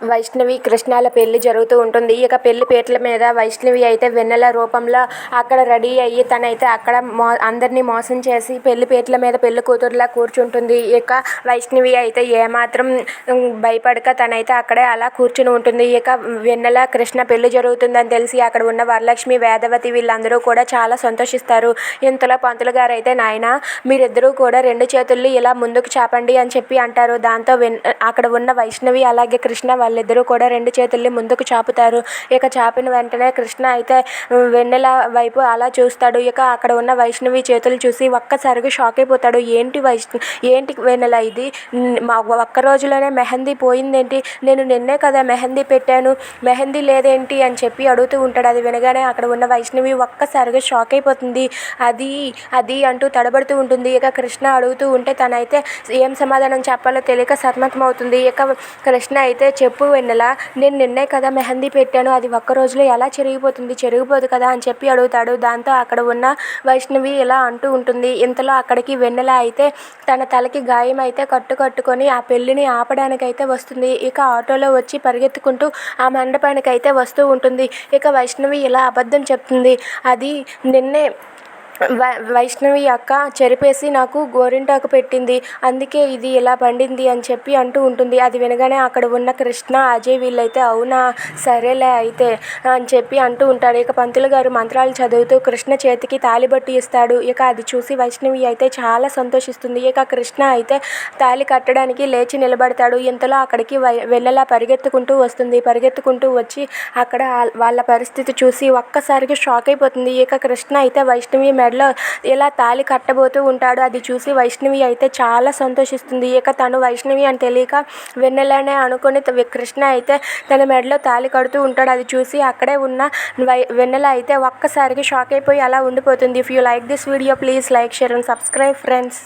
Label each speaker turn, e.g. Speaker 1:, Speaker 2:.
Speaker 1: వైష్ణవి కృష్ణాల పెళ్ళి జరుగుతూ ఉంటుంది. ఇక పెళ్ళి పేట్ల మీద వైష్ణవి అయితే వెన్నెల రూపంలో అక్కడ రెడీ అయ్యి తనైతే అక్కడ మో అందరినీ మోసం చేసి పెళ్ళి పేట్ల మీద పెళ్ళి కూతురులా కూర్చుంటుంది. ఇక వైష్ణవి అయితే ఏమాత్రం భయపడక తనైతే అక్కడే అలా కూర్చుని ఉంటుంది. ఇక వెన్నెల కృష్ణ పెళ్ళి జరుగుతుందని తెలిసి అక్కడ ఉన్న వరలక్ష్మి వేదవతి వీళ్ళందరూ కూడా చాలా సంతోషిస్తారు. ఇంతలో పంతులు గారు అయితే నాయన మీరిద్దరూ కూడా రెండు చేతుల్ని ఇలా ముందుకు చాపండి అని చెప్పి అంటారు. దాంతో వెన్ అక్కడ ఉన్న వైష్ణవి అలాగే కృష్ణ వాళ్ళిద్దరూ కూడా రెండు చేతుల్ని ముందుకు చాపుతారు. ఇక చాపిన వెంటనే కృష్ణ అయితే వెన్నెల వైపు అలా చూస్తాడు. ఇక అక్కడ ఉన్న వైష్ణవి చేతులు చూసి ఒక్కసారిగా షాక్ అయిపోతాడు. ఏంటి వైష్ణవి ఏంటి వెన్నెల ఇది? మా ఒక్క రోజులోనే మెహందీ పోయిందేంటి? నేను నిన్నే కదా మెహందీ పెట్టాను. మెహందీ లేదేంటి? అని చెప్పి అడుగుతూ ఉంటాడు. అది వినగానే అక్కడ ఉన్న వైష్ణవి ఒక్కసారిగా షాక్ అయిపోతుంది. అది అది అంటూ తడబడుతూ ఉంటుంది. ఇక కృష్ణ అడుగుతూ ఉంటే తనైతే ఏం సమాధానం చెప్పాలో తెలియక సతమతం అవుతుంది ఇక కృష్ణ అయితే చెప్పు వెన్నెల నేను నిన్నే కదా మెహందీ పెట్టాను అది ఒక్క రోజులో ఎలా చెరిగిపోతుంది చెరిగిపోదు కదా అని చెప్పి అడుగుతాడు. దాంతో అక్కడ ఉన్న వైష్ణవి ఇలా అంటూ ఉంటుంది ఇంతలో అక్కడికి వెన్నెల అయితే తన తలకి గాయం అయితే కట్టు కట్టుకొని ఆ పెళ్ళిని ఆపడానికైతే వస్తుంది. ఇక ఆటోలో వచ్చి పరిగెత్తుకుంటూ ఆ మండపానికి అయితే వస్తూ ఉంటుంది. ఇక వైష్ణవి ఇలా అబద్ధం చెప్తుంది. అది నిన్నే వై వైష్ణవి అక్క చెరిపేసి నాకు గోరింటాకు పెట్టింది. అందుకే ఇది ఇలా పండింది అని చెప్పి అంటూ ఉంటుంది. అది వినగానే అక్కడ ఉన్న కృష్ణ అజయ్ వీళ్ళైతే అవునా? సరేలే అయితే అని చెప్పి అంటూ ఉంటాడు. ఇక పంతులు గారు మంత్రాలు చదువుతూ కృష్ణ చేతికి తాలిబట్టు ఇస్తాడు. ఇక అది చూసి వైష్ణవి అయితే చాలా సంతోషిస్తుంది. ఇక కృష్ణ అయితే తాలి కట్టడానికి లేచి నిలబడతాడు. ఇంతలో అక్కడికి వై వెళ్ళలా పరిగెత్తుకుంటూ వస్తుంది. పరిగెత్తుకుంటూ వచ్చి అక్కడ వాళ్ళ పరిస్థితి చూసి ఒక్కసారికి షాక్ అయిపోతుంది. ఇక కృష్ణ అయితే వైష్ణవి మెడలో ఇలా తాళి కట్టబోతూ ఉంటాడు అది చూసి వైష్ణవి అయితే చాలా సంతోషిస్తుంది. ఇక తను వైష్ణవి అని తెలియక వెన్నెలనే అనుకుని కృష్ణ అయితే తన మెడలో తాళి కడుతూ ఉంటాడు. అది చూసి అక్కడే ఉన్న వై వెన్నెల అయితే ఒక్కసారిగా షాక్ అయిపోయి అలా ఉండిపోతుంది. If you like this video please like share and subscribe friends